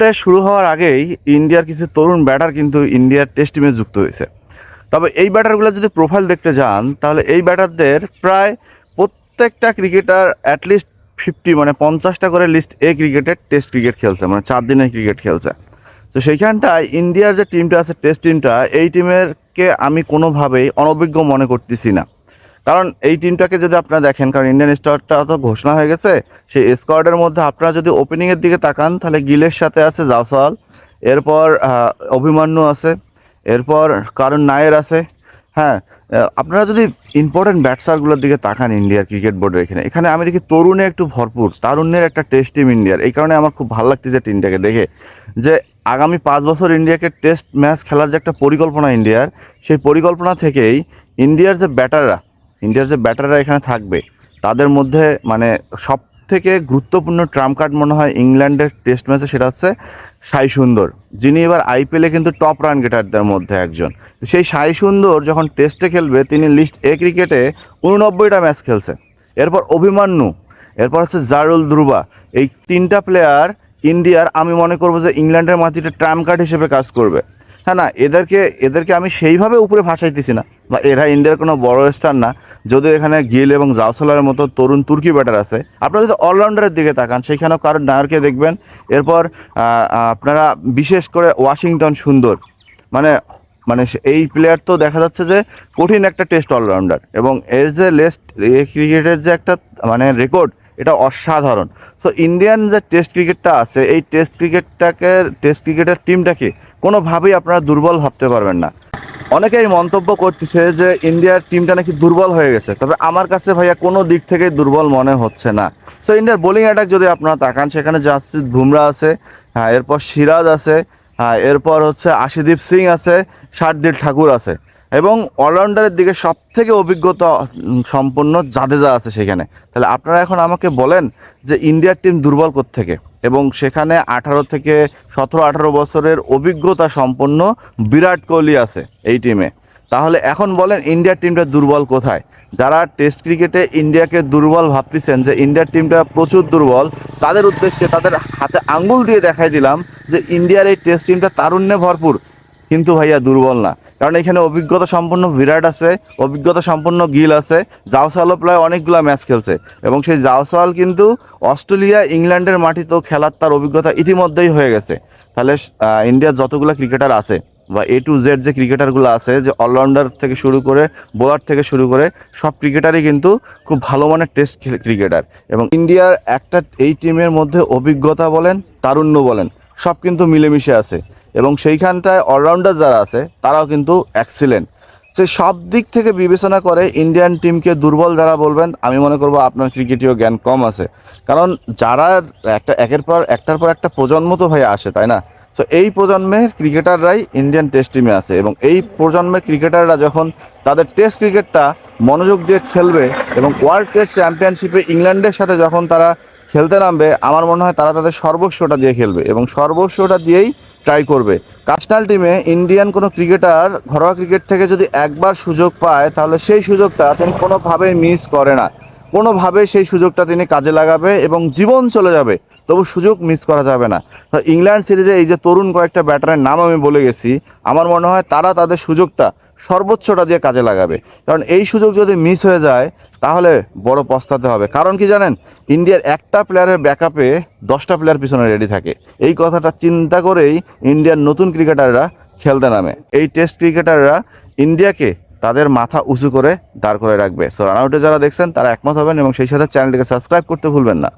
Test শুরু হওয়ার আগেই ইন্ডিয়ার কিছু তরুণ ব্যাটার কিন্তু ইন্ডিয়ার টেস্ট টিমে যুক্ত হয়েছে। তবে এই ব্যাটারগুলো যদি প্রোফাইল দেখতে যান, তাহলে এই ব্যাটারদের প্রায় প্রত্যেকটা ক্রিকেটার অ্যাটলিস্ট ফিফটি মানে পঞ্চাশটা করে লিস্ট এ ক্রিকেটের টেস্ট ক্রিকেট খেলছে মানে চার দিনের ক্রিকেট খেলছে। তো সেইখানটায় ইন্ডিয়ার যে টিমটা আছে টেস্ট টিমটা এই টিমেরকে আমি কোনোভাবেই অনভিজ্ঞ মনে করতেছি না। কারণ এই টিমটাকে যদি আপনারা দেখেন, কারণ ইন্ডিয়ান স্কোয়াডটা তো ঘোষণা হয়ে গেছে, সেই স্কোয়াডের মধ্যে আপনারা যদি ওপেনিংয়ের দিকে তাকান, তাহলে গিলের সাথে আছে জাওসাল এরপর অভিমান্যু আছে, এরপর কারণ নায়ের আছে হ্যাঁ আপনারা যদি ইম্পর্টেন্ট ব্যাটসারগুলোর দিকে তাকান ইন্ডিয়ার ক্রিকেট বোর্ডের এখানে এখানে আমি দেখি তরুণে একটু ভরপুর, তারুণ্যের একটা টেস্ট টিম ইন্ডিয়ার এই কারণে আমার খুব ভালো লাগতেছে টিমটাকে দেখে, যে আগামী পাঁচ বছর ইন্ডিয়াকে টেস্ট ম্যাচ খেলার যে একটা পরিকল্পনা ইন্ডিয়ার সেই পরিকল্পনা থেকেই ইন্ডিয়ার যে ব্যাটাররা ইন্ডিয়ার যে ব্যাটাররা এখানে থাকবে, তাদের মধ্যে মানে সব থেকে গুরুত্বপূর্ণ ট্রাম্প কার্ড মনে হয় ইংল্যান্ডের টেস্ট ম্যাচে সেটা হচ্ছে সাই সুন্দর, যিনি এবার আইপিএলে কিন্তু টপ রান গেটারদের মধ্যে একজন। সেই সাই সুন্দর যখন টেস্টে খেলবে, তিনি লিস্ট এ ক্রিকেটে উননব্বইটা ম্যাচ খেলছে এরপর অভিমান্যু, এরপর হচ্ছে জারুল ধ্রুবা এই তিনটা প্লেয়ার ইন্ডিয়ার, আমি মনে করব যে ইংল্যান্ডের মাটিতে ট্রাম্প কার্ড হিসেবে কাজ করবে। হ্যাঁ না, এদেরকে এদেরকে আমি সেইভাবে উপরে ভাসাইতেছি না, বা এরা ইন্ডিয়ার কোনো বড় স্টার না। যদিও এখানে গিল এবং জাওসলারের মতো তরুণ তুর্কি ব্যাটার আছে। আপনারা যদি অলরাউন্ডারের দিকে তাকান, সেখানেও কারণ নায়রকে দেখবেন। এরপর আপনারা বিশেষ করে ওয়াশিংটন সুন্দর। মানে মানে এই প্লেয়ার তো দেখা যাচ্ছে যে কঠিন একটা টেস্ট অলরাউন্ডার এবং এর যে লেস্ট ক্রিকেটের যে একটা মানে রেকর্ড এটা অসাধারণ। সো ইন্ডিয়ান যে টেস্ট ক্রিকেটটা আছে, এই টেস্ট ক্রিকেটটাকে টেস্ট ক্রিকেটের টিমটাকে কোনোভাবেই আপনারা দুর্বল ভাবতে পারবেন না। অনেকেই মন্তব্য করতেছে যে ইন্ডিয়ার টিমটা নাকি দুর্বল হয়ে গেছে। তবে আমার কাছে ভাইয়া কোনো দিক থেকে দুর্বল মনে হচ্ছে না। সো ইন্ডিয়ার বোলিং অ্যাটাক যদি আপনারা তাকান, সেখানে জাসপ্রীত বুমরা আছে হ্যাঁ এরপর সিরাজ আছে হ্যাঁ এরপর হচ্ছে আশিদীপ সিং আছে শারদীপ ঠাকুর আছে। এবং অলরাউন্ডারের দিকে সব থেকে অভিজ্ঞতা সম্পন্ন জাদেজা আছে সেখানে। তাহলে আপনারা এখন আমাকে বলেন যে ইন্ডিয়ার টিম দুর্বল থেকে এবং সেখানে আঠারো থেকে সতেরো, আঠারো বছরের অভিজ্ঞতা সম্পন্ন বিরাট কোহলি আছে এই টিমে তাহলে এখন বলেন ইন্ডিয়ার টিমটা দুর্বল কোথায়? যারা টেস্ট ক্রিকেটে ইন্ডিয়াকে দুর্বল ভাবতেছেন যে ইন্ডিয়ার টিমটা প্রচুর দুর্বল, তাদের উদ্দেশ্যে তাদের হাতে আঙ্গুল দিয়ে দেখাই দিলাম যে ইন্ডিয়ার এই টেস্ট টিমটা তারুণ্যে ভরপুর। কিন্তু ভাইয়া দুর্বল না। কারণ এখানে অভিজ্ঞতা সম্পন্ন বিরাট আছে, অভিজ্ঞতা সম্পন্ন গিল আছে। জাওসালও প্রায় অনেকগুলো ম্যাচ খেলছে এবং সেই জাওসাল কিন্তু অস্ট্রেলিয়া, ইংল্যান্ডের মাটিতেও খেলার তার অভিজ্ঞতা ইতিমধ্যেই হয়ে গেছে। তাহলে ইন্ডিয়ার যতগুলো ক্রিকেটার আছে বা এ টু জেড যে ক্রিকেটারগুলো আছে, যে অলরাউন্ডার থেকে শুরু করে বোলার থেকে শুরু করে, সব ক্রিকেটারই কিন্তু খুব ভালো মানের টেস্ট ক্রিকেটার এবং ইন্ডিয়ার একটা এই টিমের মধ্যে অভিজ্ঞতা বলেন, তারুণ্য বলেন, সব কিন্তু মিলেমিশে আছে। এবং সেইখানটায় অলরাউন্ডার যারা আছে, তারাও কিন্তু এক্সিলেন্ট সে সব দিক থেকে বিবেচনা করে ইন্ডিয়ান টিমকে দুর্বল যারা বলবেন, আমি মনে করব আপনার ক্রিকেটীয় জ্ঞান কম আছে। কারণ যারা একটা একের পর, একটার পর একটা প্রজন্ম তো ভাই আসে, তাই না? তো এই প্রজন্মের ক্রিকেটাররাই ইন্ডিয়ান টেস্ট টিমে আছে এবং এই প্রজন্মের ক্রিকেটাররা যখন তাদের টেস্ট ক্রিকেটটা মনোযোগ দিয়ে খেলবে এবং ওয়ার্ল্ড টেস্ট চ্যাম্পিয়নশিপে ইংল্যান্ডের সাথে যখন তারা খেলতে নামবে, আমার মনে হয় তারা তাদের সর্বস্বটা দিয়ে খেলবে এবং সর্বস্বটা দিয়েই ট্রাই করবে। কাস্টাল টিমে ইন্ডিয়ান কোনো ক্রিকেটার ঘরোয়া ক্রিকেট থেকে যদি একবার সুযোগ পায়, তাহলে সেই সুযোগটা তিনি কোনোভাবেই মিস করে না। কোনোভাবে সেই সুযোগটা তিনি কাজে লাগাবে এবং জীবন চলে যাবে। তবু সুযোগ মিস করা যাবে না। ইংল্যান্ড সিরিজে এই যে তরুণ কয়েকটা ব্যাটারের নাম আমি বলে গেছি, আমার মনে হয় তারা তাদের সুযোগটা সর্বোচ্চটা দিয়ে কাজে লাগাবে। কারণ এই সুযোগ যদি মিস হয়ে যায়, তাহলে বড় পস্তাতে হবে। কারণ কি জানেন? ইন্ডিয়ার একটা প্লেয়ারের ব্যাকআপে দশটা প্লেয়ার পিছনে রেডি থাকে। এই কথাটা চিন্তা করেই ইন্ডিয়ার নতুন ক্রিকেটাররা খেলতে নামে। এই টেস্ট ক্রিকেটাররা ইন্ডিয়াকে তাদের মাথা উঁচু করে দাঁড় করে রাখবে। সো রানআউটে যারা দেখছেন, তারা একমত হবেন এবং সেই সাথে চ্যানেলটিকে সাবস্ক্রাইব করতে ভুলবেন না।